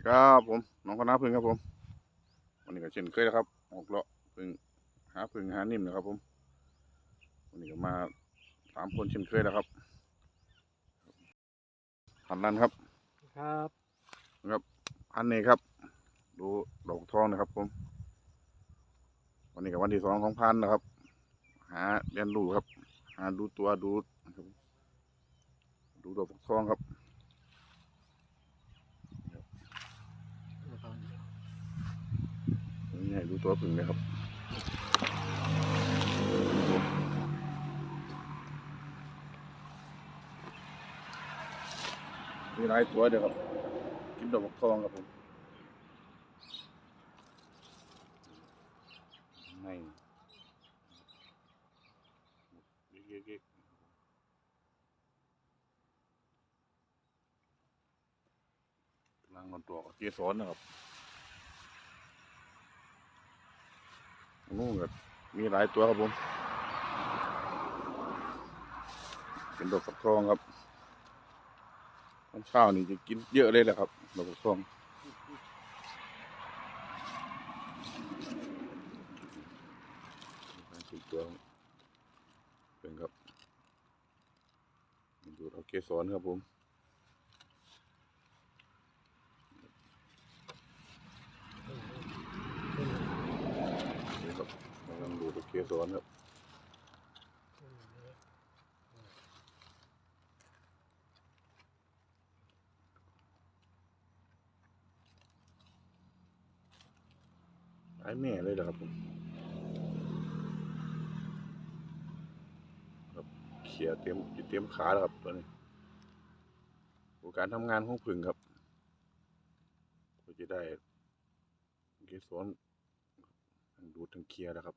ดีครับผมน้องคณะพึ่งครับผมวันนี้ก็เช่นเคยนะครับออกเลาะพึ่งหาพึ่งหานิ่มนะครับผมวันนี้ก็มาสามคนเช่นเคยแล้วครับพันนันครับ ครับครับพันนี้ครับ ดูดอกทองนะครับ ผม วันนี้กับวันที่สองของพันนะครับ หาเรียนรู้ครับ หาดูตัวดูนะครับดูดอกทองครับ นี่ดูตัวพึ่งเลยครับมีหลายตัวเดียวครับ กินดอกทองครับผมไม่เก๊กๆกำลังนอนตัวกับเกสรนะครับ นู่นก็มีหลายตัวครับผม เป็นดอกฟักทองครับตอนเช้านี่จะกินเยอะเลยแหละครับดอกบักทองสีตัวเป็นครับดูเอาเกสรครับผมนี่ครับกำลั งดูเอาเกสรครับไอ้แม่เลยเหรอครับผมครับเขี่ยเต็มเต็มขาแล้วครับตัวนี้ดูการทำงานของผึ่งครับก็จะได้เกสรดูดทั้งเคลียร์นะครับ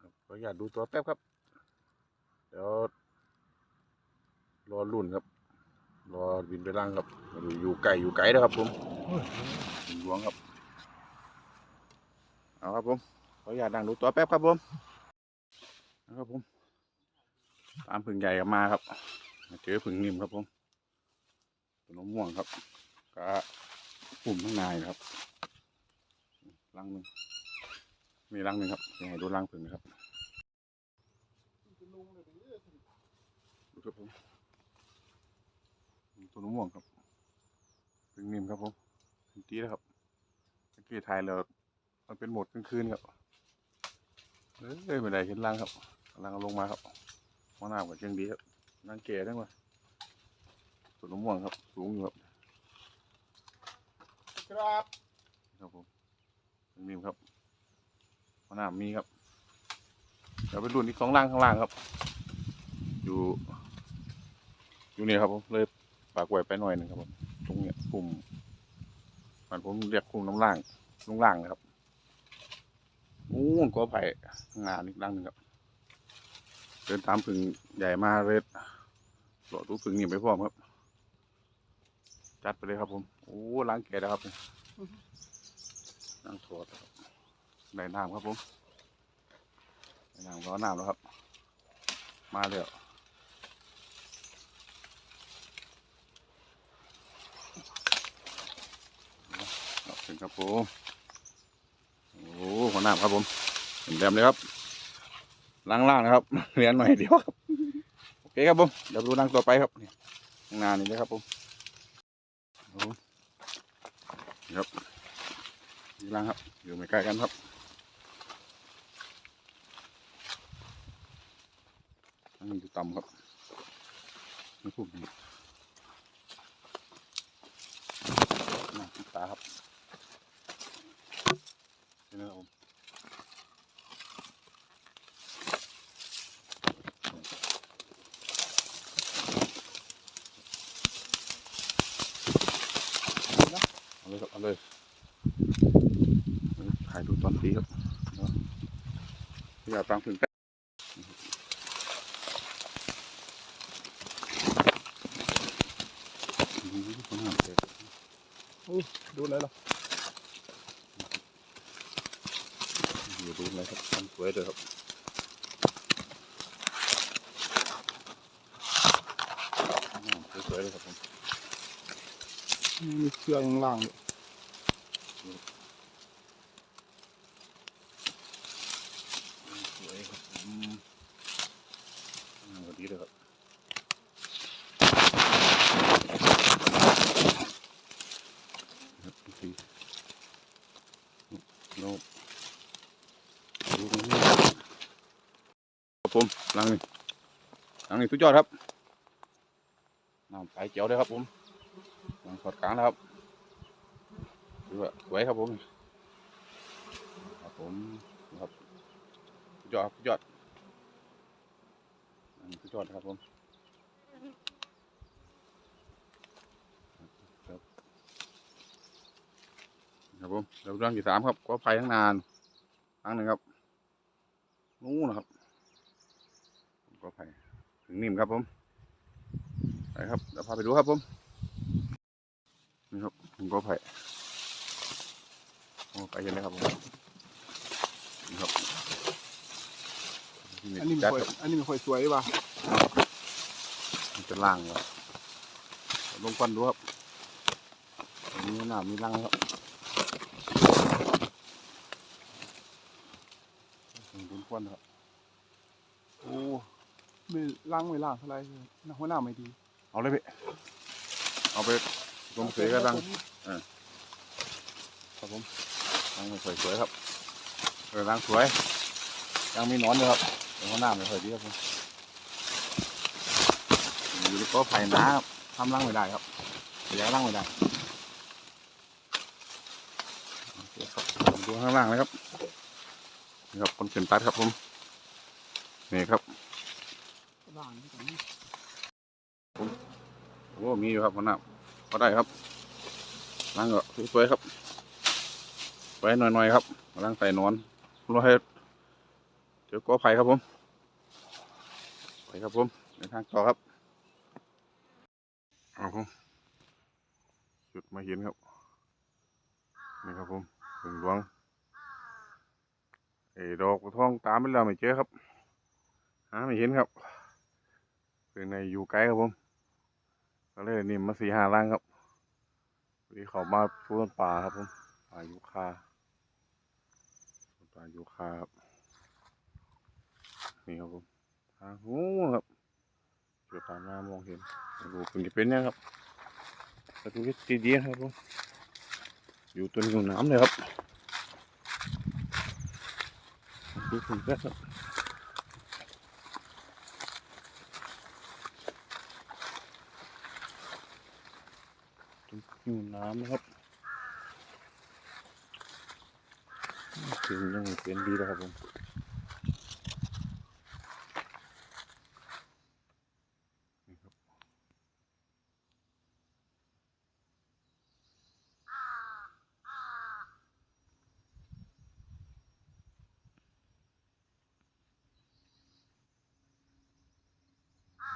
ครับข ออนุญาตดูตัวแป๊บครับ เดี๋ยวรอรุ่นครับ รอบินไปล่างครับอยู่ไกลอยู่ไกลนะครับผมหลวงครับ เอาครับผมขออนุญาตดังดูตัวแป๊บครับผมนะครับผมตามผึ่งใหญ่กลับมาครับมาเจอผึ่งนิ่มครับผมตัวน้ม่วงครับก็ปุ่มข้างในครับลังหนึ่งมีลังหนึ่งครับยังไงดูลังผึ่งนะครับ ครับผมตัวน้ำม่วงครับเป็นนิ่มครับผมเป็นตีแล้วครับเมื่อกี้ถ่ายแล้วมันเป็นโหมดกลางคืนครับเอ้ยไม่ได้เห็นล่างครับกำลังเอาลงมาครับมองหน้ากับเชียงดีครับนั่งแก่ได้ไหมตัวน้ำม่วงครับ สูงอยู่ครับ ครับครับผมเป็นนิ่มครับมองหน้ามีครับเดี๋ยวไปรุ่นอีกสองล่างข้างล่างครับ อยู่ อยู่นี่ครับผมเลยปากไว้ไปหน่อยหนึ่งครับผมตรงเนี้ยคุมมันผมเรียกคุมน้ำล่างลงล่างนะครับอู้นก็ไผ่ข้างหน้านี่ล่างหนึ่งครับเดินตามผึ่งใหญ่มาเลยหลอดตู้ผึ่งนี่ไปพร้อมครับ จัดไปเลยครับผมโอ้ล้างแกะแล้วครับล้างถอดครับได้น้ำครับผมได้น้ำร้อนน้ำแล้วครับ มาแล้ว ขอบคุณครับผมโอ้หัวหน้าครับผมเห็นแดมเลยครับล่างๆนะครับเรียนหน่อยเดียวครับโอเคครับผมเดี๋ยวดูนั่งต่อไปครับนี่ข้านนี่นะครับผมโอ้ครับนี่ล่างครับ อยู่ไม่ไกลกันครับอันนี้อยู่ต่ำครับนี่พวกนี้น่าติดตาครับ นี่นะครับผมเอาเลยครับเอา เลยถ่ายดูตอนตีครับเนาะอย่าตังถึงแป๊บอื้อหือคนหามเสร็จดูเลยเหรออื้อหืออยู่ดูไหมครับทำสวยเลยครับอืมสวยๆเลยครับผมมีเครื่องล่างเลยสวยครับผมงามกว่านี้เลยครับครับสีโน้ดูตรงนี้ครับผม หลังนี้หลังนี้สุดยอดครับน้ำใสเจียวเลยครับผมหลังสอดกลางแล้วครับดูว่าสวยครับผมครับผมครับสุดยอดครับสุดยอดอันนี้สุดยอดครับผมครับครับผมเดี๋ยวเรื่องที่สามครับก็ไฟทั้งนานครั้งหนึ่งครับ นู้นนะครับ ก็ไฟถึงนิ่มครับผมไปครับเดี๋ยวพาไปดูครับผมนี่ครับผมก็ไฟโอ้ไปเห็นเลยครับผมนี่ครับอันนี้ไม่จัดค่อยครับอันนี้ไม่ค่อยสวยว่ะมันจะล่างครับลงควันดูครับอันนี้หน้ามีรังครับดูควันครับโอ้ไม่ ล้างไม่ล้างเท่าไรเลยนะหัวหน้าไม่ดีเอาเลยพี่เอาไปลงเสียก็รังครับผมรังสวยสวยๆครับเออรังสวยยังมีหนอนอยู่ครับแต่ว่าหน้าไม่ค่อยดีครับผมอยู่ในโต๊ะไผ่นาครับทำรังไม่ได้ครับขยายรังไม่ได้ดูข้างล่างนะครับนี่ครับคนเขียนตัดครับผมนี่ครับ ล้างที่ตรงนี้โอ้มีอยู่ครับคนน้ำพอได้ครับล้างก็สวยๆครับไว้หน่อยๆครับล้างใส่นอนรอให้เจอกอไผ่ครับผมไปครับผมในทางต่อครับเอาผมจุดมาเห็นครับนี่ครับผมถึงหลวงเออดอกทองตามไปแล้วไม่เจอครับหาไม่เห็นครับ เป็นในอยู่ไกลครับผมก็เลยนี่มาสี่ห้าล่างครับวันนี้เขามาช่วยป่าครับผมป่ายูคาป่ายูคาครับนี่ครับผมทางหูครับเกิดตามมามองเห็นไม่รู้คุณจะเป็นยังครับแต่ดูดีๆนะครับผมอยู่ต้นอยู่น้ำเลยครับดูคุณแป๊บครับ อยู่น้ำนะครับถึงยังเป็นดีแล้วครับผมครับ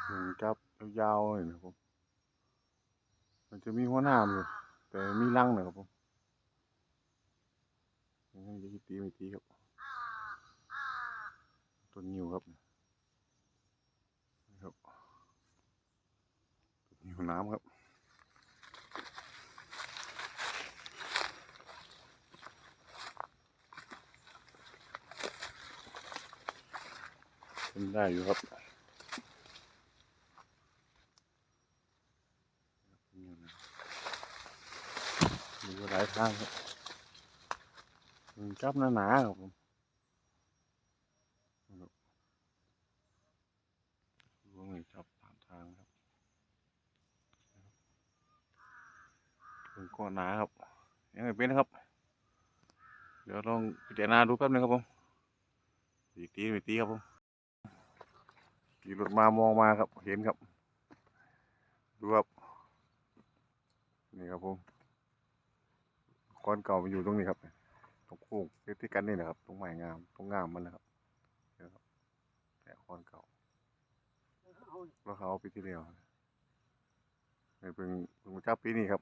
หนึ่งจับยาวๆเลยนะครับ มันจะมีหัวหน้ามันอยู่แต่มีรังหนะครับผมยังจะตีไม่ตีครับต้นนิ้วครับนี่ครับต้นนิ้วน้ำครับเป็นได้อยู่ครับนิ้วน้้างครับมันจับหนาๆครับผมล้วงเลยจับตามทางครับเป็นก้อนหนาครับ ยังไงเป็นนะครับ เดี๋ยวลองพิจารณาดูแป๊บนึงครับผมอีกทีตีครับผมขี่รถมามองมาครับ เห็นครับ ดูครับ นี่ครับผม คอนเก่ามันอยู่ตรงนี้ครับตรงโค้งที่กันนี่นะครับ ตรงไม้งาม ตรงงามมันนะครับนี่นะครับแต่คอนเก่าแล้วเขาเอาปีที่แล้วเนี่เพิ่งเพิ่งจับปีนี้ครับ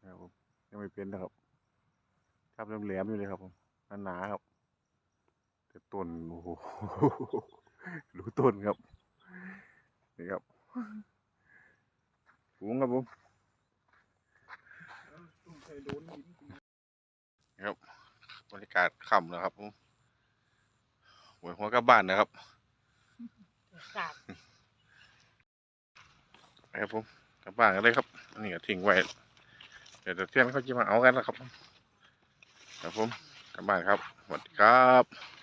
นะครับผมยังไม่เป็นนะครับครับแหลมๆอยู่เลยครับผมหนาๆครับ แต่ต้นโอ้โหดูต้นครับนี่ครับสูงครับผม โดนหินบรรยากาศค่ำนะครับผมหวยหัวกลับบ้านนะครับกาดไปครับผมกลับบ้านกันเลยครับอันนี้ก็ทิ้งไว้เดี๋ยวจะเที่ยงเขาจะมาเอากันนะครับ ครับผมกลับบ้านครับสวัสดีครับ